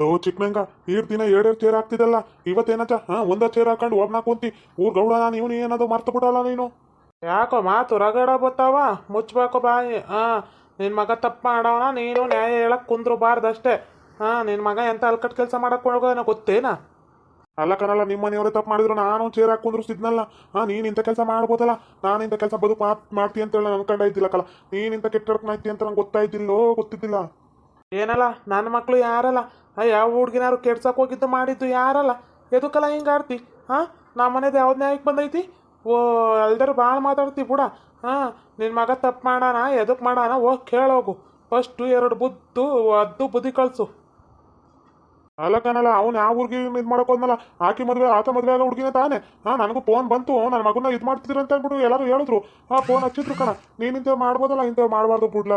Low ಚಿಕ್ಕಮಂಗ, ಈರ್ ದಿನ ಎರಡೆರಡು ಚೇರ್ ಹಾಕ್ತಿದ್ದಲ್ಲ ಇವತ್ತೇನಚ ಹಾ, ಒಂದ ಚೇರ್ ಹಾಕೊಂಡು ಒಬ್ನಾ ಕುಂತಿ. ಊರ್ ಗೌಡ ನಾನು ಇವನು ಏನಾದ್ರು ಮರ್ತು ಬಿಡಲ್ಲ ನೀನು. ಯಾಕೋ ಮಾತು ರಗಡ ಬತ್ತಾವ? ಮುಚ್ಬೇಕು ಬಾಯಿ. ಹಾ, ನಿನ್ ಮಗ ತಪ್ಪ ಮಾಡವನ? ನೀನು ನ್ಯಾಯ ಹೇಳಕ್ ಕುಂದ್ರು ಬಾರ್ದಷ್ಟೇ ಹಾ, ನಿನ್ ಮಗ ಎಂತ ಅಲ್ಕಟ್ ಕೆಲಸ ಮಾಡಕ್ ಹೋಗೋನ ಗೊತ್ತೇನಾ? ಅಲ್ಲ ಕಣಲ್ಲ ನಿಮ್ಮ ಮನೆಯವರೇ ತಪ್ಪು ಮಾಡಿದ್ರು, ನಾನು ಚೇರ್ ಹಾಕಿ ಕುಂದ್ರಿಸ್ತಿದ್ನಲ್ಲ ಹಾ, ನೀನು ಇಂಥ ಕೆಲಸ ಮಾಡ್ಬೋದಲ್ಲ? ನಾನು ಇಂಥ ಕೆಲಸ ಬದುಕು ಮಾಡ್ತೀನಿ ಮಾಡ್ತಿ ಅಂತ ಹೇಳಿ ಅನ್ಕೊಂಡ ಇದ್ದಿಲ್ಲ ಕಲ. ನೀನು ಇಂಥ ಕೆಟ್ಟ ಐತಿ ಅಂತ ನಂಗೆ ಗೊತ್ತಾಯ್ತಿಲ್ಲೋ ಗೊತ್ತಿದ್ದಿಲ್ಲ. ಏನಲ್ಲ ನನ್ನ ಮಕ್ಳು ಯಾರಲ್ಲ? ಯಾವ ಹುಡುಗಿನಾರು ಕೆಡ್ಸಕ್ಕೆ ಹೋಗಿದ್ದು ಮಾಡಿದ್ದು ಯಾರಲ್ಲ? ಎದಕ್ಕಲ್ಲ ಹಿಂಗೆ ಆಡ್ತಿ? ಹಾಂ ನಮ್ಮ ಮನೇದು ಯಾವ್ದು ನ್ಯಾಯಕ್ಕೆ ಬಂದೈತಿ? ಓ, ಎಲ್ದರು ಭಾಳ ಮಾತಾಡ್ತಿ ಬುಡ. ಹಾಂ ನಿನ್ನ ಮಗ ತಪ್ಪು ಮಾಡೋಣ ಎದಕ್ಕೆ ಮಾಡೋಣ ಹೋಗಿ ಕೇಳೋಗು. ಫಸ್ಟು ಎರಡು ಬುದ್ದು, ಅದ್ದು ಬುದ್ಧಿ ಕಳಿಸು. ಅಲ್ಲ ಕಣಲ್ಲ ಅವ್ನು ಯಾವ ಹುಡುಗಿ ಇದು ಮಾಡೋಕೋದ್ನಲ್ಲ ಆಕೆ ಮದ್ವೆ, ಆತ ಮದುವೆ ಆಗೋ ಹುಡುಗಿನ ತಾನೆ. ಹಾ, ನನಗೂ ಫೋನ್ ಬಂತು ನನ್ನ ಮಗನ ಇದು ಮಾಡ್ತಿದ್ರು ಅಂತ ಅಂದ್ಬಿಟ್ಟು ಎಲ್ಲರೂ ಹೇಳಿದ್ರು. ಆ ಫೋನ್ ಹಚ್ಚಿದ್ರು ಕಣ. ನೀನ್ ಇಂಥವ್ ಮಾಡ್ಬೋದಲ್ಲ, ಇಂಥವ್ ಮಾಡಬಾರ್ದು ಬಿಡ್ಲ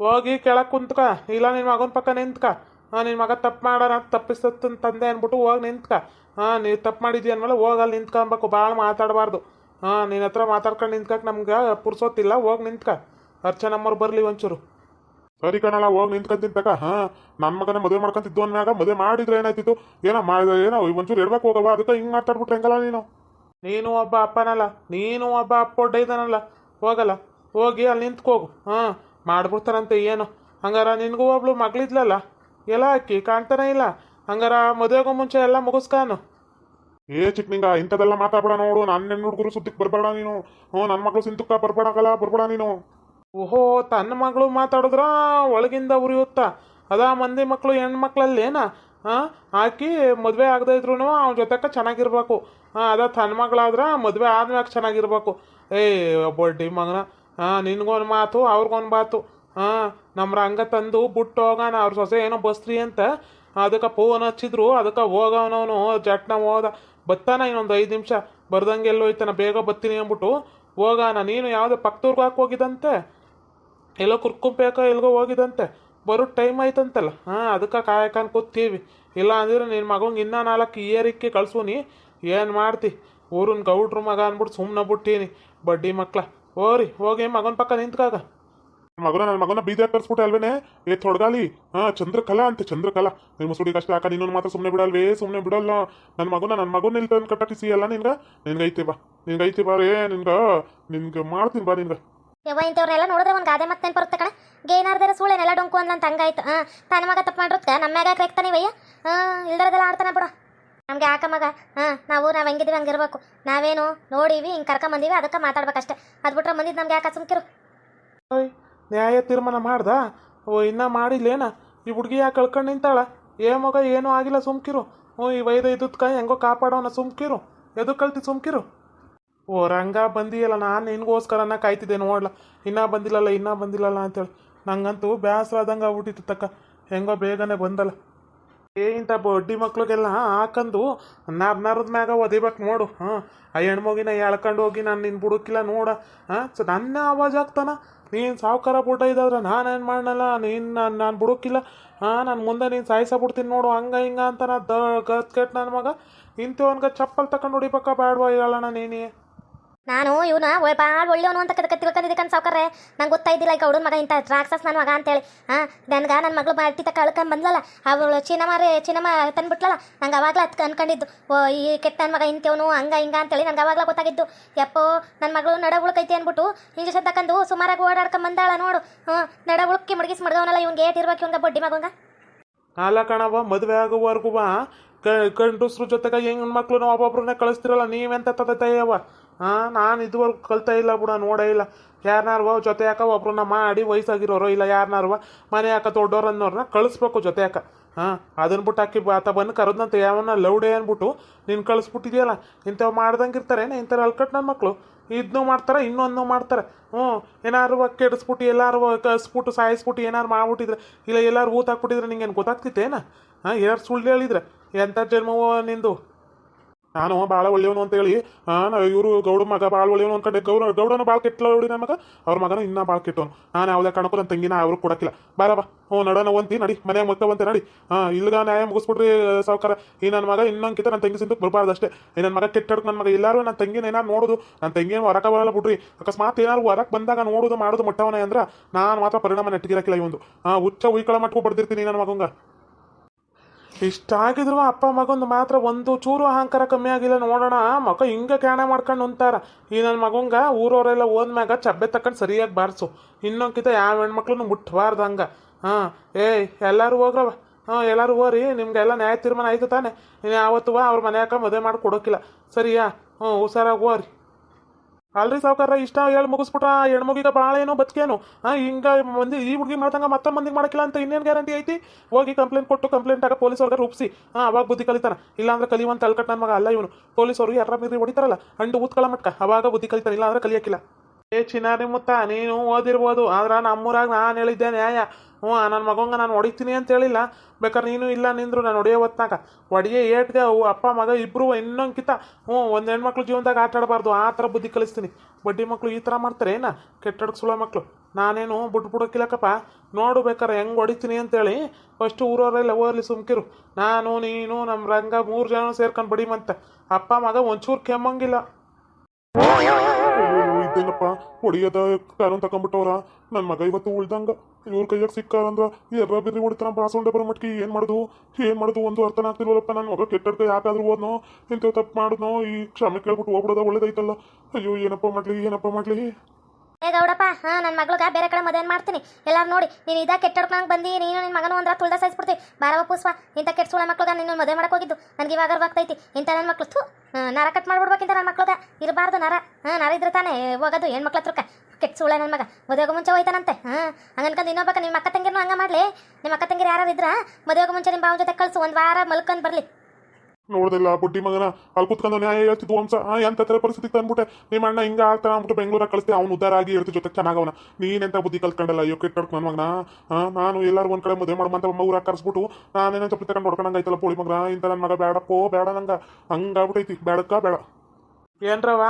ಹೋಗಿ ಕೆಳಗೆ ಕುಂತ್ಕ. ಇಲ್ಲ ನಿನ್ನ ಮಗನ ಪಕ್ಕ ನಿಂತ್ಕ. ಹಾಂ ನಿನ್ನ ಮಗ ತಪ್ಪು ಮಾಡೋಣ ತಪ್ಪಿಸ್ತನ್ ತಂದೆ ಅಂದ್ಬಿಟ್ಟು ಹೋಗಿ ನಿಂತ್ಕ. ಹಾಂ ನೀ ತಪ್ಪು ಮಾಡಿದ್ಯ ಅಂದಮೇಲೆ ಹೋಗಿ ಅಲ್ಲಿ ನಿಂತ್ಕೊಬೇಕು ಭಾಳ ಮಾತಾಡಬಾರ್ದು. ಹಾಂ ನಿನ್ನ ಹತ್ರ ಮಾತಾಡ್ಕೊಂಡು ನಿಂತ್ಕಕ್ಕೆ ನಮ್ಗೆ ಪುರ್ಸೋತಿಲ್ಲ ಹೋಗಿ ನಿಂತ್ಕ. ಅರ್ಚನಮ್ಮವ್ರು ಬರಲಿ ಒಂಚೂರು. ಸರಿ ಕಣಲ್ಲ ಹೋಗಿ ನಿಂತ್ಕೊಂತೀನಿ ತಕ ಹಾ ನನ್ನ ಮಗನ ಮದುವೆ ಮಾಡ್ಕೊಂತಿದ್ದು ಅಂದಾಗ ಮದುವೆ ಮಾಡಿದ್ರೆ ಏನಾಯ್ತಿತ್ತು? ಏನೋ ಮಾಡಿದ ಏನೋ ಒಂಚೂರು ಇಡ್ಬೇಕು ಹೋಗವ ಅದಕ್ಕೆ ಹಿಂಗೆ ಮಾತಾಡ್ಬಿಟ್ರೆ ಹೆಂಗಲ್ಲ ನೀನು? ನೀನು ಒಬ್ಬ ಅಪ್ಪನಲ್ಲ ನೀನು ಒಬ್ಬ ಅಪ್ಪೊಡ್ಡ ಇದ್ದಾನಲ್ಲ ಹೋಗಲ್ಲ. ಹೋಗಿ ಅಲ್ಲಿ ನಿಂತ್ಕೋಗು ಹಾಂ ಮಾಡ್ಬಿಡ್ತಾರಂತೆ ಏನು. ಹಂಗಾರ ನಿನಗೂ ಒಬ್ಳು ಮಗಳಿದ್ಲಲ್ಲ ಎಲ್ಲ ಹಾಕಿ ಕಾಣ್ತಾನೆ ಇಲ್ಲ. ಹಂಗಾರ ಮದುವೆಗೂ ಮುಂಚೆ ಎಲ್ಲ ಮುಗಿಸ್ಕಾನು. ಏ ಚಿಕ್ಕನಿಂಗ ಇಂಥದೆಲ್ಲ ಮಾತಾಡ್ಬೇಡ ನೋಡು ನನ್ನ ಹೆಣ್ಣು ಹುಡುಗರು ಸುದ್ದಿಗೆ ಬರ್ಬೇಡ ನೀನು. ಹ್ಞೂ ನನ್ನ ಮಗಳು ಸಿಂತುಕ್ಕ ಬರ್ಬೇಡಾಗಲ್ಲ ಬರ್ಬೇಡ ನೀನು. ಓಹೋ, ತನ್ನ ಮಗಳು ಮಾತಾಡಿದ್ರ? ಒಳಗಿಂದ ಉರಿಯುತ್ತ? ಅದ ಮಂದಿ ಮಕ್ಕಳು ಹೆಣ್ಮಕ್ಳಲ್ಲೇನ ಹಾಂ ಹಾಕಿ ಮದುವೆ ಆಗದೆ ಇದ್ರು ಅವ್ನ ಜೊತೆಕ ಚೆನ್ನಾಗಿರ್ಬೇಕು. ಹಾಂ ಅದ ತನ್ನ ಮಗಳಾದ್ರೆ ಮದುವೆ ಆದ್ಮ್ಯಾಗ ಚೆನ್ನಾಗಿರ್ಬೇಕು. ಏಯ್ ಬಡ್ಡಿ ಮಗನ ಹಾಂ ನಿನ್ಗೊಂದು ಮಾತು, ಅವ್ರಿಗೊಂದು ಮಾತು ಹಾಂ ನಮ್ಮ ರಂಗ ತಂದು ಬಿಟ್ಟು ಹೋಗೋಣ ಅವ್ರ ಸೊಸೆ ಏನೋ ಬಸ್ತ್ರಿ ಅಂತ. ಅದಕ್ಕೆ ಪೋನ್ ಹಚ್ಚಿದ್ರು, ಅದಕ್ಕೆ ಹೋಗವನವನು, ಜಟ್ನ ಹೋದ. ಬತ್ತಾನ ಇನ್ನೊಂದು ಐದು ನಿಮಿಷ. ಬರ್ದಂಗೆ ಎಲ್ಲೋಯ್ತಾನ ಬೇಗ ಬತ್ತೀನಿ ಅಂದ್ಬಿಟ್ಟು. ಹೋಗಾನ, ನೀನು ಯಾವುದೇ ಹಾಕಿ ಹೋಗಿದಂತೆ ಎಲ್ಲೋ ಕುರ್ಕುಂಪೇಕ ಎಲ್ಗೋ ಹೋಗಿದಂತೆ. ಬರೋ ಟೈಮ್ ಆಯ್ತಂತಲ್ಲ. ಹಾಂ, ಅದಕ್ಕೆ ಕಾಯಕನ್ ಕೂತೀವಿ. ಇಲ್ಲ ಅಂದ್ರೆ ನಿನ್ನ ಮಗಂಗೆ ಇನ್ನೂ ನಾಲ್ಕು ಇಯರಿಕ್ಕೆ ಕಳ್ಸೂನಿ ಏನು ಮಾಡ್ತಿ? ಊರಿನ ಗೌಡ್ರ ಮಗ ಅಂದ್ಬಿಟ್ಟು ಸುಮ್ಮನೆ ಬಿಟ್ಟೀನಿ. ಬಡ್ಡಿ ಮಕ್ಳ. ಓರಿ ಹೋಗಿ ಮಗನ ಪಕ್ಕ ನಿಂತ್ಕಾಗ. ಮಗನ ನನ್ನ ಮಗನ ಬೀದಿ ಕರ್ಸ್ಬಿಟ್ಟೆ ಅಲ್ವೇನೆ? ಏ, ತೊಡಗಾಲಿ. ಹಾಂ, ಚಂದ್ರಕಲಾ ಅಂತ, ಚಂದ್ರಕಲಾ. ನಿಮ್ಮ ಸುಡಿ ಕಷ್ಟ ಹಾಕ ನೀನು ಮಾತ್ರ ಸುಮ್ಮನೆ ಬಿಡಲ್ವೇ? ಸುಮ್ಮನೆ ಬಿಡಲ್ಲ. ನನ್ನ ಮಗನ ನನ್ನ ಮಗನ ಇಲ್ಲಿ ತಂದು ಅಲ್ಲ ನಿನ್ಗ? ನಿನ್ಗೈತಿ ಬಾ. ನಿನ್ಗೈತಿ ಬಾ ರೇ ನಿನ್ಗ. ನಿನ್ಗೆ ಮಾಡ್ತೀನಿ ಬಾ ನಿನ್ಗ. ಯವ್ವ ಇಂಥವ್ರನ್ನೆಲ್ಲ ನೋಡಿದ್ರೆ ಒಂದು ಗಾದೆ ಮತ್ತೆ ಬರುತ್ತೆ ಕಣ. ಗೇನಾರ್ದಾರ ಸುಳ್ಳೆನೆಲ್ಲ ಡೊಂಕು ಅಂದಂತ ಹಂಗಾಯ್ತು. ಹಾಂ ತನ್ನ ಮಗ ತಪ್ಪು ಮಾಡಿರುತ್ತೆ ನಮ್ಮ ಮ್ಯಾಗ ಕ್ರೆಕ್ತಾನೆ ವಯ್ಯ ಹಾಂ ಇಲ್ದರದೆಲ್ಲ ಆಡ್ತಾನೆ ಬಿಡ. ನಮಗೆ ಆಕ ಮಗ? ಹಾಂ ನಾವು ನಾವು ಹೆಂಗಿದ್ದೀವಿ ಹಂಗಿರ್ಬೇಕು ನಾವೇನು ನೋಡೀವಿ, ಹಿಂಗೆ ಕರ್ಕೊಂಬಂದೀವಿ ಅದಕ್ಕೆ ಮಾತಾಡ್ಬೇಕಷ್ಟೇ. ಅದು ಬಿಟ್ರೆ ಮಂದಿದ್ದು ನಮ್ಗೆ ಯಾಕೆ ಸುಮ್ಕಿರು ಓಯ್, ನ್ಯಾಯ ತೀರ್ಮಾನ ಮಾಡ್ದ? ಓ, ಇನ್ನೂ ಮಾಡಿಲ್ಲೇನ? ಈ ಹುಡುಗಿ ಯಾಕೆ ಕಳ್ಕೊಂಡು ನಿಂತಾಳ? ಏ ಮಗ, ಏನೂ ಆಗಿಲ್ಲ ಸುಮ್ಕಿರು. ಹ್ಞೂ ಈ ವೈದ ಕೈ ಹೆಂಗೋ ಕಾಪಾಡೋಣ ಸುಮ್ಕಿರು. ಎದು ಕಳ್ತಿ ಸುಮ್ಕಿರು? ಓ, ರಂಗ ಬಂದಿಯಲ್ಲ, ನಾನು ನಿನಗೋಸ್ಕರನ ಕಾಯ್ತಿದ್ದೆ ನೋಡ್ಲ. ಇನ್ನೂ ಬಂದಿಲ್ಲಲ್ಲ ಇನ್ನೂ ಬಂದಿಲ್ಲಲ್ಲ ಅಂತೇಳಿ. ನಂಗಂತೂ ಬೇಸರ ಆದಂಗೆ ಆಗ್ಬಿಟ್ಟಿತ್ತು ತಕ್ಕ. ಹೆಂಗೋ ಬೇಗನೆ ಬಂದಲ್ಲ. ಏ, ಇಂಥ ಬಡ್ಡಿ ಮಕ್ಳಿಗೆಲ್ಲ ಹಾಕಂದು ನರ್ ನರದ ಮ್ಯಾಗ ಒದಿಬೇಕು ನೋಡು, ಹಾಂ. ಆ ಹೆಣ್ಮಗಿನ ಎಳ್ಕೊಂಡು ಹೋಗಿ ನಾನು ನಿನ್ನ ಬುಡುಕಿಲ್ಲ ನೋಡ, ಹಾಂ. ಸೊ ನನ್ನ ಆವಾಜ್ ಆಗ್ತಾನ? ನೀನು ಸಾವುಕಾರ ಪುಟ ಇದಾದ್ರೆ ನಾನೇನು ಮಾಡಲ್ಲ ನೀನು ನಾನು ನಾನು ಬುಡುಕಿಲ್ಲ, ಹಾಂ. ನಾನು ಮುಂದೆ ನೀನು ಸಾಯಿಸ್ಬಿಡ್ತೀನಿ ನೋಡು, ಹಂಗ ಹಿಂಗ ಅಂತ ನಾ ದ ಗತ್ ಕೆಟ್ಟ ನನ್ನ ಮಗ. ಇಂಥವನ್ಗೆ ಚಪ್ಪಲ್ ತಗೊಂಡು ಹೊಡಿಬೇಕಾ ಬೇಡವಾ ಇರಲ್ಲಣ್ಣ ನೀನೇ. ನಾನು, ಇವನ ಭಾಳ ಒಳ್ಳೆಯವನು ಅಂತ ಕದಕ ತಿಳ್ಕೊಂಡಿದ್ದೆ ಕಣ್ ನಂಗೆ ಗೊತ್ತಾಯಿದ್ದಿಲ್ಲ ಈಗ ಅವಡನ್ ಮಗ ಇಂಥ ರಾಕ್ಷಸ್ ನನ್ನ ಮಗ ಅಂತೇಳಿ. ಹಾಂ ನನ್ಗೆ ನನ್ನ ಮಗಳು ಮಾಡ್ತಿ ತಕ್ಕ ಅಳ್ಕೊಂಡು ಬಂದ್ಲಲ್ಲ, ಅವಳು ಚಿನ್ನಮಾರೆ ಚಿನ್ನಮ್ಮ ತಂದ್ಬಿಟ್ಲಲ್ಲ, ನಂಗೆ ಅವಾಗಲೇ ಅತ್ ಅನ್ಕೊಂಡಿದ್ದು, ಓ, ಈ ಕೆಟ್ಟ ನನ್ನ ಮಗ ಇಂಥವನು ಹಂಗ, ಹಿಂಗ ಅಂತೇಳಿ ನಂಗೆ ಅವಾಗಲೇ ಗೊತ್ತಾಗಿದ್ದು. ಯಪ್ಪೋ ನನ್ನ ಮಗಳು ನಡ ಉಳ್ಕೈತಿ ಅಂದ್ಬಿಟ್ಟು ಇಂಜೆಕ್ಷನ್ ತಕ್ಕಂದು ಸುಮಾರಾಗಿ ಓಡಾಡ್ಕೊಂಡು ಬಂದಾಳ ನೋಡು. ಹ್ಞೂ ನಡ ಉಳ್ಕಿ ಮಡಗಿಸಿ ಮಡ್ದವನಲ್ಲ ಇವ್ನಿಗೆ ಏಟ್ ಇರ್ಬೇಕು ಇವಂಗ ಬಡ್ಡಿ ಮಗಂಗ. ಅಲ್ಲ ಕಣವ ಮದುವೆ ಆಗೋವರೆಗೂ ಬಾ ಗಂಡಸ್ರ ಜೊತೆಗೆ ಹೆಂಗ್ ಮಕ್ಳು ಒಬ್ಬೊಬ್ರನ್ನ ಕಳಿಸ್ತಿರಲ್ಲ, ನೀವೆಂತ ತದಯ್ಯವ ಹಾಂ, ನಾನು ಇದುವರೆಗೂ ಕಲ್ತಾ ಇಲ್ಲ ಬಿಡ, ನೋಡೇ ಇಲ್ಲ. ಯಾರನ್ನಾರುವ ಜೊತೆ ಯಾಕ ಒಬ್ರನ್ನ ಮಾಡಿ ವಯಸ್ಸಾಗಿರೋರು ಇಲ್ಲ ಯಾರನ್ನಾರುವ ಮನೆ ಯಾಕ ದೊಡ್ಡವ್ರು ಅನ್ನೋರನ್ನ ಕಳಿಸ್ಬೇಕು ಜೊತೆ ಯಾಕ? ಹಾಂ ಅದನ್ನ ಬಿಟ್ಟು ಹಾಕಿ ಆತ ಬಂದು ಕರೆದಂತ ಯಾವನ್ನ ಲೌಡೆ ಅಂದ್ಬಿಟ್ಟು ನೀನು ಕಳಿಸ್ಬಿಟ್ಟಿದೆಯಲ್ಲ, ಇಂಥವು ಮಾಡ್ದಂಗೆ ಇರ್ತಾರೆ ಇಂಥವ್ರು ಅಲ್ಕಟ್ ನನ್ನ ಮಕ್ಕಳು ಇದನ್ನೂ ಮಾಡ್ತಾರೆ ಇನ್ನೊಂದು ಮಾಡ್ತಾರೆ. ಹ್ಞೂ, ಏನಾರು ಕೆಡಿಸ್ಬಿಟ್ಟು, ಎಲ್ಲಾರು ಕಸ್ಬಿಟ್ಟು, ಸಾಯಿಸ್ಬಿಟ್ಟು, ಏನಾರು ಮಾಡ್ಬಿಟ್ಟಿದ್ರೆ, ಇಲ್ಲ ಎಲ್ಲಾರು ಊತ ಹಾಕ್ಬಿಟ್ಟಿದ್ರೆ ನಿಂಗೇನು ಗೊತ್ತಾಗ್ತಿತ್ತೇನ? ಹಾಂ, ಏನಾರು ಸುಳ್ಳು ಹೇಳಿದ್ರೆ ಎಂಥ ಜನ್ಮವೋ ನಿಂದು? ನಾನು ಭಾಳ ಒಳ್ಳೆಯವನು ಅಂತ ಹೇಳಿ ಇವರು ಗೌಡ ಮಗ ಭಾಳ ಒಳ್ಳೆಯವನು ಅನ್ಕೊಂಡೆ. ಗೌಡ, ಗೌಡನ ಭಾಳ ಕೆಟ್ಟ ನೋಡಿ ನಮಗೆ? ಮಗ ಅವ್ರ ಮಗನ ಇನ್ನೂ ಭಾಳ ಕೆಟ್ಟವನು. ನಾನು ಯಾವುದೇ ಕಾರಣಕ್ಕೂ ನನ್ನ ತಂಗಿನ ಅವ್ರಿಗೆ ಕೊಡಕ್ಕಿಲ್ಲ. ಬಾರ ಬಾ. ಹ್ಞೂ, ನಡೋಣ ಒಂತಿ ನಡಿ. ಮನೆಯಾಗ ಮಕ್ಕವಂತೆ ನಡಿ. ಹಾಂ ಇಲ್ಗ ನ್ಯಾಯ ಮುಗಿಸ್ಬಿಡ್ರಿ, ಸಾವುಕಾರ. ಈ ನನ್ನ ಮಗ ಇನ್ನೊಂದ್ಕಿತ ನನ್ನ ತಂಗಿ ಸಿಂತಕ್ಕೆ ಬರಬಾರ್ದು ಅಷ್ಟೇ. ಈ ನನ್ನ ಮಗ ಕೆಟ್ಟ ನನ್ನ ಮಗ ಎಲ್ಲರೂ ನನ್ನ ತಂಗಿನ ಏನಾರು ನೋಡೋದು. ನನ್ನ ತಂಗಿನ ಹೊರಕ ಬರಲ್ಲ ಬಿಡ್ರಿ. ಅಕಸ್ಮಾತ್ ಏನಾರು ಹೊರಕ್ಕೆ ಬಂದಾಗ ನೋಡೋದು, ಮಾಡೋದು ಮೊಟ್ಟವನೇ ಅಂದ್ರೆ ನಾನು ಮಾತ್ರ ಪರಿಣಾಮ ನೆಟ್ಟಿಗಿರಕ್ಕಿಲ್ಲ ಇವೊಂದು ಹಾಂ ಹುಚ್ಚ ಉಯ್ಕಳ ಮಟ್ಕೊ ಬಡ್ದಿರ್ತೀನಿ ನನ್ನ ಮಗಂಗ. ಇಷ್ಟಾಗಿದ್ರು ಅಪ್ಪ ಮಗಂದು ಮಾತ್ರ ಒಂದು ಚೂರು ಅಹಂಕಾರ ಕಮ್ಮಿ ಆಗಿಲ್ಲ. ನೋಡೋಣ, ಮಗ ಹಿಂಗೆ ಕ್ಯಾಣ ಮಾಡ್ಕೊಂಡು ಉಂತಾರ ಈ ನನ್ನ ಮಗಂಗ ಊರವರೆಲ್ಲ ಹೋದ್ಮ್ಯಾಗ ಚಬ್ಬೆ ತಕೊಂಡು ಸರಿಯಾಗಿ ಬಾರಿಸು. ಇನ್ನೊಂದ್ಕಿತ ಯಾವ ಹೆಣ್ಮಕ್ಳು ಮುಟ್ಬಾರ್ದು ಹಂಗೆ. ಹಾಂ, ಏಯ್, ಎಲ್ಲರೂ ಹೋಗ್ರವ. ಹಾಂ, ಎಲ್ಲರೂ ಹೋರಿ, ನಿಮಗೆಲ್ಲ ನ್ಯಾಯ ತೀರ್ಮಾನ ಆಯ್ತು ತಾನೆ. ನೀನು ಯಾವತ್ತು ಅವ್ರ ಮನ್ಯಾಗ ಮದುವೆ ಮಾಡಿ ಕೊಡೋಕಿಲ್ಲ. ಸರಿಯಾ? ಹ್ಞೂ ಹುಷಾರಾಗಿ ಹೋರಿ. ಅಲ್ರಿ ಸಾವುಕಾರ, ಇಷ್ಟ ಹೇಳಿ ಮುಗಿಸ್ಬಿಟ್ರ, ಹೆಣ್ಮಗಿಗೆ ಭಾಳ ಏನೋ ಬದುಕೇನು. ಹಾಂ ಹಿಂಗೆ ಮಂದಿ ಈ ಹುಡುಗಿ ಮಾಡ್ದಂಗ ಮತ್ತೊಂದು ಮಂದಿಗೆ ಮಾಡಕ್ಕಿಲ್ಲ ಅಂತ ಇನ್ನೇನು ಗ್ಯಾರಂಟಿ ಐತಿ? ಹೋಗಿ ಕಂಪ್ಲೇಂಟ್ ಕೊಟ್ಟು ಕಂಪ್ಲೇಂಟ್ ಆಗ ಪೊಲೀಸ್ ಅವ್ರಿಗೆ ರೂಪಿಸಿ. ಹಾಂ ಅವಾಗ ಬುದ್ಧಿ ಕಲಿತಾರ. ಇಲ್ಲಾಂದ್ರೆ ಕಲಿಯುವಂತ ಅಲ್ಕಟ್ ನನ್ನ ಅಲ್ಲ ಇವನು. ಪೊಲೀಸ್ ಅವ್ರಿಗೆ ಯಾರ ಮೀರಿ ಹೊಡಿತಾರಲ್ಲ, ಹಂಡು ಊತ್ಕಳ ಮಟ್ಕ. ಅವಾಗ ಬುದ್ಧಿ ಕಲಿತಾನೆ ಇಲ್ಲಾಂದ್ರೆ ಕಲಿಯಕ್ಕಿಲ್ಲ. ಏ ಚಿನ್ನಾರಿ ಮುತ್ತ, ನೀನು ಓದಿರ್ಬೋದು. ಆದ್ರೆ ನಮ್ಮೂರಾಗ ನಾನು ಹೇಳಿದ್ದೆ ನ್ಯಾಯ. ಹ್ಞೂ ನನ್ನ ಮಗಂಗೆ ನಾನು ಹೊಡಿತೀನಿ ಅಂತ ಹೇಳಿಲ್ಲ. ಬೇಕಾದ್ರೆ ನೀನು ಇಲ್ಲ, ನಿಂದ್ರು ನಾನು ಹೊಡಿಯೋ ಹೊತ್ತಾಗ. ಹೊಡಿಯೇ ಏಟ್ಗೆ ಅವು ಅಪ್ಪ, ಮಗ ಇಬ್ಬರು ಕಿತ್ತ ಹ್ಞೂ, ಒಂದು ಹೆಣ್ಮಕ್ಳು ಜೀವನದಾಗ ಆಟ ಆಡಬಾರ್ದು, ಆ ಥರ ಬುದ್ಧಿ ಕಲಿಸ್ತೀನಿ. ಬಡ್ಡಿ ಮಕ್ಕಳು ಈ ಥರ ಮಾಡ್ತಾರೆ, ಏನ? ಕೆಟ್ಟಡಕ್ಕೆ ಸುಳ ಮಕ್ಕಳು ನಾನೇನು ಬಿಟ್ಟು ಬಿಡೋಕ್ಕಿಲ್ಲಕ್ಕಪ್ಪ ನೋಡು ಬೇಕಾರೆ ಹೆಂಗೆ ಹೊಡಿತೀನಿ ಅಂತೇಳಿ ಫಸ್ಟು ಊರವರೆಲ್ಲ ಓರ್ಲಿ ಸುಮ್ಕಿರು. ನಾನು, ನೀನು ನಮ್ಮ ರಂಗ ಮೂರು ಜನ ಸೇರ್ಕೊಂಡು ಬಡಿಮಂತೆ. ಅಪ್ಪ, ಮಗ, ಒಂಚೂರು ಕೆಮ್ಮಂಗಿಲ್ಲ. ಇದ್ದೇನಪ್ಪ ಹೊಡಿಯೋದ ಕಾರನ್ ತಕೊಂಡ್ಬಿಟ್ಟವ್ರ ನನ್ನ ಮಗ ಇವತ್ತು ಉಳ್ದಂಗ ಇವ್ರ ಕೈಯಾಗ ಸಿಕ್ಕಾರಂದ್ರ ಎರ್ರ ಬಿರ್ರಿ ಹೊಡಿತಾನ, ಬಾಸೊಂಡೆ ಬರೋ ಮಟ್ಟಿ ಏನು ಮಾಡೋದು? ಏನು ಮಾಡುದು ಒಂದು ಅರ್ಥನ ಆಗ್ತಿಲ್ವಲ್ಲಪ್ಪ ನನ್ನ ಮಗ ಕೆಟ್ಟಡ್ಕ ಯಾಕಾದ್ರೂ ಹೋದ್ನೋ? ಇಂಥವು ತಪ್ಪು ಮಾಡಿದ್ನೋ? ಈ ಕ್ಷಮೆ ಕೇಳ್ಬಿಟ್ಟು ಹೋಗ್ಬಿಡೋದ ಒಳ್ಳೇದೈತಲ್ಲ. ಅಯ್ಯೋ, ಏನಪ್ಪ ಮಾಡ್ಲಿ ಏನಪ್ಪ ಮಾಡ್ಲಿ? ಏ ಗೌಡಪ್ಪ, ಹಾಂ ನನ್ನ ಮಗಳಿಗೆ ಬೇರೆ ಕಡೆ ಮದುವೆ ಮಾಡ್ತೀನಿ. ಎಲ್ಲಾರು ನೋಡಿ, ನೀನು ಇದಾಗ ಕೆಟ್ಟಡ್ಕೊಂಡ್ ಬಂದು, ನೀನು ನಿನ್ನ ಮಗನು ಅಂದ್ರೆ ತುಳ್ದ ಸಾಯಿಸ್ಬಿಡ್ತೀವಿ ಬಾರವ ಪುಷ್ಪ, ಇಂಥ ಕೆಟ್ಟ ಸುಳ ಮಕ್ಳಿಗೆ ನಿನ್ನ ಮದುವೆ ಮಾಡಕ್ಕೆ ಹೋಗಿದ್ದು. ನನಗೆ ಇವಾಗ ಅರ್ವಾಗ್ತೈತಿ ಇಂಥ ನನ್ನ ಮಕ್ಳು, ಥೂ ನರ ಕಟ್ ಮಾಡ್ಬಿಡ್ಬೇಕಿಂತ ನನ್ನ ಮಕ್ಳಿಗೆ. ಇರಬಾರ್ದು ನರ. ಹಾಂ, ನರ ಇದ್ರೆ ತಾನೇ ಹೋಗೋದು, ಹೆಣ್ಮಕ್ಳ ಹತ್ರಕ್ಕೆ. ಕೆಟ್ಟ ಸುಳ ನನ್ನ ಮಗ. ಮದುವೆಗೆ ಮುಂಚೆ ಹೋಯ್ತಾನಂತೆ, ಹಾಂ. ಹಂಗನ್ಕೊಂಡು ಇನ್ನೊಬ್ಬಕ ನಿಮ್ಮ ಅಕ್ಕ ತಂಗಿರ್ನು ಹಂಗೆ ಮಾಡಲಿ? ನಿಮ್ಮ ಅಕ್ಕ ತಂಗಿರು ಯಾರು ಇದ್ರ? ಮದುವೆಗೆ ಮುಂಚೆ ನಿಮ್ಮ ಬಾವನ ಜೊತೆ ಕಳಿಸು, ಒಂದು ವಾರ ಮಲ್ಕೊಂಡು ಬರಲಿ. ನೋಡ್ದಿಲ್ಲ, ಬುಡ್ಡಿ ಮಗನ. ಅಲ್ಲಿ ಕುತ್ಕೊಂಡು ನ್ಯಾಯ ಹೇಳ್ತಿದ್ವು ವಂಶ ಎಂತ ಥರ ಪರಿಸ್ಥಿತಿ ತಂದ್ಬಿಟ್ಟೆ. ನಿಮ್ಮ ಅಣ್ಣ ಹಿಂಗೆ ಆಗ್ತಾನ ಅಂದ್ಬಿಟ್ಟು ಬೆಂಗಳೂರಾಗ ಕಳಿಸ್ತೆ ಅವ್ನು ಉದ್ದಾರ ಆಗಿ ಇರ್ತಿ ಜೊತೆ ಚೆನ್ನಾಗವನ. ನೀನೆಂತ ಬುದ್ಧಿ ಕಲ್ತ್ಕೊಂಡಲ್ಲ? ಅಯ್ಯೋ, ಕೆಟ್ಟ ನನ್ನ ಮಗನ. ನಾನು ಎಲ್ಲರೂ ಒಂದು ಕಡೆ ಮದುವೆ ಮಾಡಮಂತ ಅಮ್ಮ ಊರಾಗ ಕರ್ಸ್ಬಿಟ್ಟು ನಾನೇನೋ ಚಪ್ಪಲಿ ತಗೊಂಡು ಹೊಡ್ಕೊಂಡಂಗೆ ಐತಲ್ಲ ಪೋಳಿ ಮಗನ? ಇಂಥ ನನ್ನ ಮಗ ಬೇಡಕ್ಕೋ ಬೇಡ ನಂಗೆ ಹಂಗಾಗ್ಬಿಟ್ಟೈತಿ ಬೇಡಕ್ಕ ಬೇಡ ಏನ್ರವ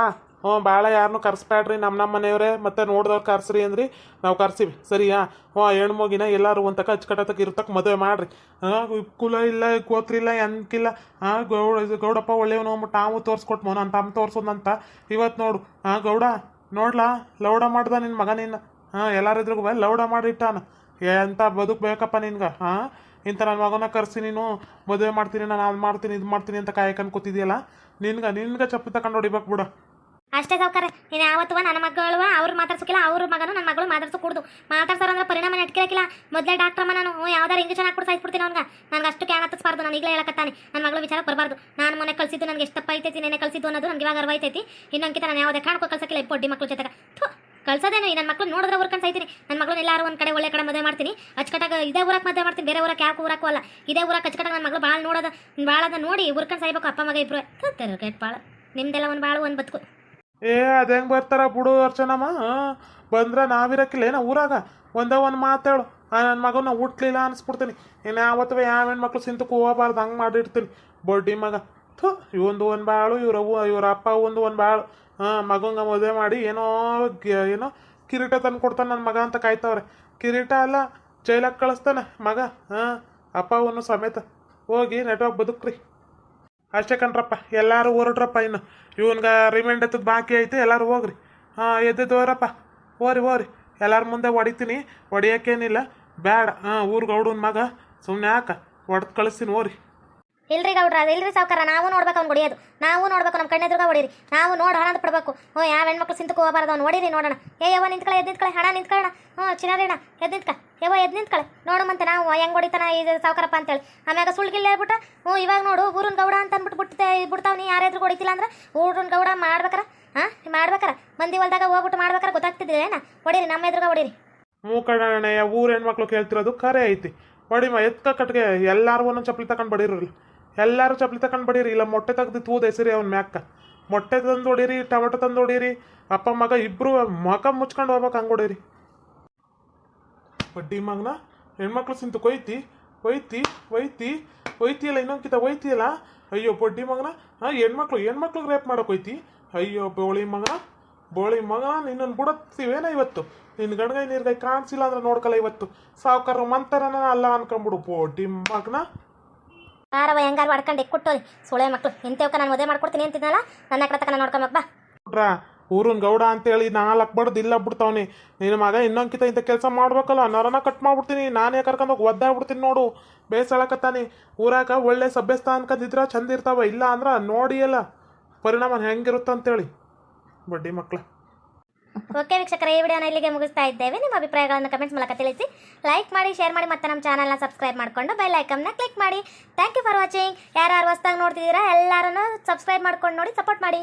ಹ್ಞೂ ಭಾಳ ಯಾರನ್ನೂ ಕರ್ಸ್ಬೇಡ್ರಿ ನಮ್ಮ ನಮ್ಮ ಮನೆಯವರೇ, ಮತ್ತೆ ನೋಡ್ದವ್ರು ಕರ್ಸ್ರಿ ಅಂದ್ರಿ, ನಾವು ಕರ್ಸಿವಿ. ಸರಿಯಾ ಹ್ಞೂ, ಹೆಣ್ಮಗಿನ ಎಲ್ಲರೂ ಒಂದು ತಕ ಅಚ್ಚುಕಟ್ಟತಕ್ಕ ಇರ್ತಕ್ಕ ಮದುವೆ ಮಾಡ್ರಿ. ಹಾಂ, ಕುಲ ಇಲ್ಲ, ಗೋತ್ರ ಇಲ್ಲ ಎಂಕಿಲ್ಲ ಹಾಂ, ಗೌಡ, ಗೌಡಪ್ಪ ಒಳ್ಳೆಯವನು ಅಂದ್ಬಿಟ್ಟು ನಾವು ತೋರಿಸ್ಕೊಟ್ಟು ಮನು, ಅಂತ ತಮ್ಮ ತೋರ್ಸೋದಂತ ಇವತ್ತು ನೋಡು. ಹಾಂ, ಗೌಡ, ನೋಡ್ಲಾ? ಲೌಡ ಮಾಡ್ದ ನಿನ್ನ ಮಗ ನಿನ್ನ ಹಾಂ ಎಲ್ಲರಿದ್ರಿಗೂ ಬೈ, ಲೌಡ ಮಾಡಿಟ್ಟಾನ ಎಂತ ಬದುಕು ಬೇಕಪ್ಪ ನಿನ್ಗೆ, ಹಾಂ? ಇಂಥ ನನ್ನ ಮಗನ ಕರೆಸಿ ನೀನು, ಮದುವೆ ಮಾಡ್ತೀನಿ, ನಾನು ಅದು ಮಾಡ್ತೀನಿ, ಇದು ಮಾಡ್ತೀನಿ ಅಂತ ಕಾಯಕನ್ ಕೂತಿದೆಯಲ್ಲ? ನಿನ್ಗೆ ನಿನ್ಗೆ ಚಪ್ಪು ತಗೊಂಡು ಹೊಡಿಬೇಕು ಬಿಡು. ಅಷ್ಟೇ ಸಾವುಕಾರ. ನೀನು ಯಾವತ್ತುವ ನನ್ನ ಮಗಳು, ಅವ್ರು ಮಾತಾಡ್ಸೋಕಿಲ್ಲ, ಅವ್ರ ಮಗನು ನನ್ನ ಮಗಳು ಮಾತಾಡ್ಸೋ ಕೂಡ್ದು ಮಾತಾಡ್ಸೋರು ಅಂದ್ರೆ ಪರಿಣಾಮ ನೆಟ್ಕಿರಕಿಲ್ಲ. ಮೊದಲೇ ಡಾಕ್ಟ್ರಮ್ಮ ನಾನು ಯಾವ್ದಾರು ಇಂಜೆಕ್ಷನ್ ಹಾಕ್ಬಿಟ್ಟು ಸಾಯಿಸ್ಬಿಡ್ತೀನಿ ಅವ್ನಿಗೆ. ನನಗೆ ಅಷ್ಟು ಕ್ಯಾನ್ ಹತ್ತಿಸ್ಬಾರ್ದು, ನಾನು ಈಗಲೇ ಹೇಳಕತ್ತಾನೆ. ನನ್ನ ಮಗಳು ವಿಚಾರ ಬರಬಾರ್ದು. ನಾನು ಮೊನ್ನೆ ಕಳಿಸಿದ್ದು ನನಗೆ ಎಷ್ಟು ತಪ್ಪ ಐತೈತಿ ನೆನೆ ಕಳಿಸಿದ್ದು ಅನ್ನೋದು ನನಗೆ ಇವಾಗ ಅರ್ವೈತೈತಿ ಇನ್ನೊಂದ್ಕಿತ ನಾನು ಯಾವುದೇ ಕಾರಣಕ್ಕೂ ಕಳ್ಸಕ್ಕಿಲ್ಲ ಮಕ್ಳು ಜೊತೆ ಜೊತೆಗೆ ಕಳ್ಸೋದೇನು ನನ್ನ ಮಕ್ಳು ನೋಡಿದ್ರೆ ಊರ್ಕೊಂಡು ಸಾಯ್ತೀನಿ. ನನ್ನ ಮಗಳು ಎಲ್ಲಾರು ಒಂದು ಕಡೆ ಒಳ್ಳೆ ಕಡೆ ಮದುವೆ ಮಾಡ್ತೀನಿ. ಅಚ್ಚಕಟ್ಟಾಗ ಇದೇ ಊರಕ್ಕೆ ಮದುವೆ ಮಾಡ್ತೀನಿ, ಬೇರೆ ಊರಕ್ಕೆ ಯಾವ ಊರಕ್ಕೂ ಅಲ್ಲ. ಇದೇ ಊರಕ್ಕೆ ಅಚ್ಚಕಟ್ಟಾಗ ನನ್ನ ಮಗಳು ಭಾಳ ನೋಡೋದು ಭಾಳ ನೋಡಿ ಊರ್ಕೊಂಡು ಸಾಯ್ಬೇಕು ಅಪ್ಪ, ಮಗ ಇಬ್ಬರು ಭಾಳ ನಿಮ್ದೆಲ್ಲ ಒಂದು ಭಾಳ ಒಂದು ಬದುಕು. ಏ, ಅದು ಹೆಂಗೆ ಬರ್ತಾರ ಬಿಡು ಅರ್ಚನಮ್ಮ? ಬಂದ್ರ ಬಂದ್ರೆ ನಾವಿರಕ್ಕಿಲ್ಲ ಏನ ಊರಾಗ? ಒಂದೇ ಒಂದು ಆ ನನ್ನ ಮಗನ ಹುಟ್ಲಿಲ್ಲ ಅನ್ಸ್ಬಿಡ್ತೀನಿ. ಇನ್ನು ಯಾವತ್ತೂ ಯಾವ ಹೆಣ್ಮಕ್ಳು ಸಿಂತಕ್ಕೆ ಹೋಗಬಾರ್ದು, ಹಂಗೆ ಮಾಡಿರ್ತೀನಿ. ಬಡ್ಡಿ ಮಗ. ಥು, ಇವೊಂದು ಒಂದು ಬಾಳು, ಇವ್ರ ಅವ್ವ ಇವ್ರ ಅಪ್ಪ ಒಂದು ಒಂದು ಬಾಳು. ಹಾಂ ಮಗಂಗ ಮದುವೆ ಮಾಡಿ ಏನೋ ಏನೋ ಕಿರೀಟ ತಂದು ಕೊಡ್ತಾನೆ ನನ್ನ ಮಗ ಅಂತ ಕಾಯ್ತಾವ್ರೆ. ಕಿರೀಟ ಅಲ್ಲ ಜೈಲಾಗ ಕಳಿಸ್ತಾನೆ ಮಗ. ಹಾಂ ಅಪ್ಪ ಅವನು ಸಮೇತ ಹೋಗಿ ನೆಟ್ವರ್ಕ್ ಬದುಕ್ರಿ. ಅಷ್ಟೇ ಕಣ್ರಪ್ಪ, ಎಲ್ಲರೂ ಹೊರಡ್ರಪ್ಪ ಇನ್ನು. ಇವನ್ಗೆ ರಿಮೈಂಡ್ ಎತ್ತದ ಬಾಕಿ ಐತೆ, ಎಲ್ಲರೂ ಹೋಗ್ರಿ. ಹಾಂ, ಎದ್ದಿದ್ದು ಹೋರಪ್ಪ ಹೋರಿ ಹೋರಿ. ಎಲ್ಲರ ಮುಂದೆ ಹೊಡಿತೀನಿ. ಹೊಡಿಯೋಕ್ಕೇನಿಲ್ಲ. ಬೇಡ ಹಾಂ ಊರ್ಗೆ ಗೌಡನ ಮಗ. ಸುಮ್ಮನೆ ಯಾಕ? ಹೊಡೆದು ಕಳಿಸ್ತೀನಿ, ಹೋರಿ. ಇಲ್ರಿ ಗೌಡ್ರ, ಅದು ಇಲ್ರಿ ಸಾವುಕಾರ. ನಾವು ನೋಡ್ಬೇಕು ಅವ್ನು ಹೊಡಿಯೋದು ನಾವು ನೋಡ್ಬೇಕು ನಮ್ಮ ಕಣ್ಣೆದುರುಗ ಹೊಡಿರಿ. ನಾವು ನೋಡಿ ಹಣ ಪಡ್ಬೇಕು ಹ್ಞೂ ಯಾವ ಹೆಣ್ಮಕ್ಳು ಸಿಂತಕ್ಕೆ ಹೋಗಬಾರ್ದು ಅವ್ನು. ಹೊಡೀರಿ ನೋಡೋಣ. ಏ ಯಾವ ನಿಂತ್ಕಳೆ ಎದ್ದು ನಿಂತ್ಕಳೆ ಹಣ ನಿಂತ್ಕೊಳ್ಳೋಣ ಹ್ಞೂ ಚಿನ್ನರಿಣ ಎದ್ದು ನಿಂತ್ಕ ಯವ್ವ ಎದ್ ನಿಂತ್ಕಳೆ. ನೋಡಮಂತೆ ನಾವು ಹೆಂಗೆ ಹೊಡಿತಾನ ಇದು ಸಾವುಕಾರಪ್ಪ ಅಂತೇಳಿ. ಆಮ್ಯಾಗ ಸುಳ್ಗಿಲ್ಲ ಹೇಳ್ಬಿಟ್ಟ ಹ್ಞೂ ಇವಾಗ ನೋಡು ಊರನ್ ಗೌಡ ಅಂತ ಅಂದ್ಬಿಟ್ಟು ಬಿಟ್ಟು ಬಿಡ್ತಾವ್ ನೀ ಯಾರಾದ್ರೂ ಹೊಡಿತಿಲ್ಲ ಅಂದ್ರೆ, ಊರನ್ ಗೌಡ ಮಾಡ್ಬೇಕಾರ ಹಾಂ ಮಾಡ್ಬೇಕಾರ? ಮಂದಿ ಹೊಲ್ದಾಗ ಹೋಗ್ಬಿಟ್ಟು ಮಾಡ್ಬೇಕಾರ ಗೊತ್ತಾಗ್ತಿದ್ದೆ ಏನ? ಹೊಡೀರಿ, ನಮ್ಮ ಎದುರುಗ ಹೊಡೀರಿ. ಮೂಕಣ್ಣಯ್ಯ ಊರ್ ಹೆಣ್ಮಕ್ಳು ಕೇಳ್ತಿರೋದು ಕರೆ ಐತಿ. ಹೊಡಿಮ, ಎತ್ಕ ಕಟ್ಗೆ ಎಲ್ಲಾರು ಒಂದೊಂದು ಚಪ್ಪಲಿ ತಗೊಂಡು ಬಡೀರಲ್ಲ. ಎಲ್ಲರೂ ಚಪ್ಪಲಿ ತಗೊಂಡು ಬಡೀರಿ, ಇಲ್ಲ ಮೊಟ್ಟೆ ತೆಗ್ದು ತೂದ ಹೆಸರಿ ಅವ್ನ ಮ್ಯಾಕ್ಕ ಮೊಟ್ಟೆ ತಂದು ಹೊಡೀರಿ, ಟೊಮೆಟೊ ತಂದು ಹೊಡೀರಿ, ಅಪ್ಪ, ಮಗ ಇಬ್ರು ಮಕ ಮುಚ್ಕೊಂಡು ಹೋಗ್ಬೇಕು ಹಂಗೆ ಹೊಡೀರಿ. ಬಡ್ಡಿ ಮಗನ ಹೆಣ್ಮಕ್ಳು ಸಿಂತು ಕೊಯ್ತಿ ಒಯ್ತಿ ಒಯ್ತಿ ಒಯ್ತಿಯಲ್ಲ ಇನ್ನೊಂದ್ಕಿತ ಒಯ್ತಿಯಲ್ಲ ಅಯ್ಯೋ ಬಡ್ಡಿ ಮಗನ ಹಾಂ ಹೆಣ್ಮಕ್ಳು ಹೆಣ್ಮಕ್ಳು ರೇಪ್ ಮಾಡೋಕೋಯ್ತಿ ಅಯ್ಯೋ ಬೋಳಿ ಮಗನ ಬೋಳಿ ಮಗನ ನಿನ್ನನ್ನು ಬಿಡತ್ತೀವೇನ ಇವತ್ತು? ನಿನ್ನ ಗಣಗೈ ನೀರ್ಗೈ ಕಾಣಿಸಿಲ್ಲ ಅಂದ್ರೆ ನೋಡ್ಕಲ್ಲ ಇವತ್ತು. ಸಾವುಕಾರ ಮಂತರನ ಅಲ್ಲ ಅನ್ಕೊಂಬಿಡು ಬೋಡಿ ಮಗನ. ಯಾರವ ಹೆಂಗಾರು ಮಾಡ್ಕೊಂಡು ಕುಟ್ಟೋದಿ ಸುಳೆ ಮಕ್ಳು ಇಂಥವಕ್ಕ ನಾನು ಮದುವೆ ಮಾಡ್ಕೊಡ್ತೀನಿ ಅಂತಿದ್ನಲ್ಲ? ನನ್ನ ಕಡೆ ತಕ್ಕ ನೋಡ್ಕೊಂಬಕ್ ಬಾ. ಊರಿನ ಗೌಡ ಅಂತೇಳಿ ನಾಲ್ಕು ಬಡ್ದು ಇಲ್ಲ ಬಿಡ್ತಾವನಿ. ನಿನ್ನ ಮಗ ಇನ್ನೊಂದ್ಕಿತ ಇಂಥ ಕೆಲಸ ಮಾಡ್ಬೇಕಲ್ಲ, ನರನ ಕಟ್ ಮಾಡ್ಬಿಡ್ತೀನಿ, ನಾನೇ ಕರ್ಕೊಂಡು ಹೋಗಿ ಒದ್ದಾಡ್ಬಿಡ್ತೀನಿ ನೋಡು. ಬೇಸಳಕತ್ತಾನೆ ಊರಾಗ ಒಳ್ಳೆ ಸಭ್ಯಸ್ಥ ಅನ್ಕಂದಿದ್ರ ಚಂದ ಇರ್ತಾವ, ಇಲ್ಲ ಅಂದ್ರೆ ನೋಡಿ ಅಲ್ಲ ಪರಿಣಾಮ ಹೆಂಗಿರುತ್ತೆ ಅಂತೇಳಿ. ಬಡ್ಡಿ ಮಕ್ಳ. ಓಕೆ ವೀಕ್ಷಕರ, ಈ ವಿಡಿಯೋನ ಇಲ್ಲಿಗೆ ಮುಗಿಸ್ತಾ ಇದ್ದೇವೆ. ನಿಮ್ಮ ಅಭಿಪ್ರಾಯಗಳನ್ನು ಕಮೆಂಟ್ಸ್ ಮೂಲಕ ತಿಳಿಸಿ. ಲೈಕ್ ಮಾಡಿ ಶೇರ್ ಮಾಡಿ, ಮತ್ತೆ ನಮ್ಮ ಚಾನಲ್ನ ಸಬ್ಸ್ಕ್ರೈಬ್ ಮಾಡಿಕೊಂಡು ಬೆಲ್ ಐಕಮ್ನ ಕ್ಲಿಕ್ ಮಾಡಿ. ಥ್ಯಾಂಕ್ ಯು ಫಾರ್ ವಾಚಿಂಗ್ ಯಾರು ಹೊಸ್ದಾಗಿ ನೋಡ್ತಿದ್ದೀರಾ ಎಲ್ಲರೂ ಸಬ್ಸ್ಕ್ರೈಬ್ ಮಾಡ್ಕೊಂಡು ನೋಡಿ ಸಪೋರ್ಟ್ ಮಾಡಿ.